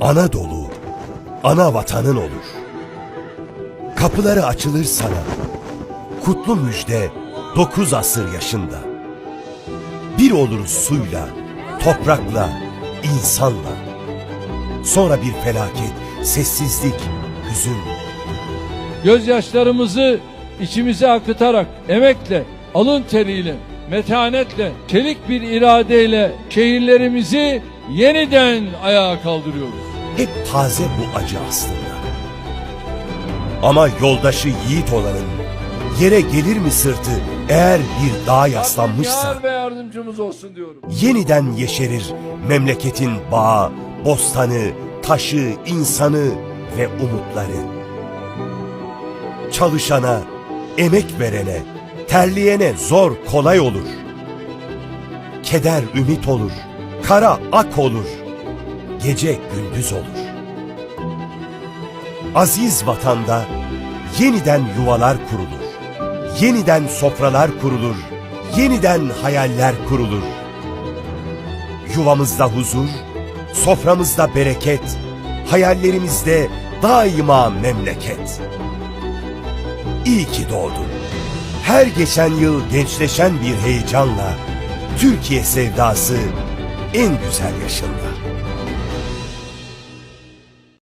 Anadolu, ana vatanın olur. Kapıları açılır sana. Kutlu müjde dokuz asır yaşında. Bir oluruz suyla, toprakla, insanla. Sonra bir felaket, sessizlik, hüzün. Gözyaşlarımızı içimize akıtarak, emekle, alın teriyle, metanetle, çelik bir iradeyle şehirlerimizi yeniden ayağa kaldırıyoruz. Hep taze bu acı aslında. Ama yoldaşı yiğit olanın yere gelir mi sırtı eğer bir dağa yaslanmışsa ve yardımcımız olsun diyorum. yeniden yeşerir memleketin bağı, bostanı, taşı, insanı ve umutları. Çalışana, emek verene, terleyene zor kolay olur. Keder ümit olur, kara ak olur, gece gündüz olur. Aziz vatanda yeniden yuvalar kurulur. Yeniden sofralar kurulur. Yeniden hayaller kurulur. Yuvamızda huzur, soframızda bereket, hayallerimizde daima memleket. İyi ki doğdun. Her geçen yıl gençleşen bir heyecanla Türkiye sevdası en güzel yaşında.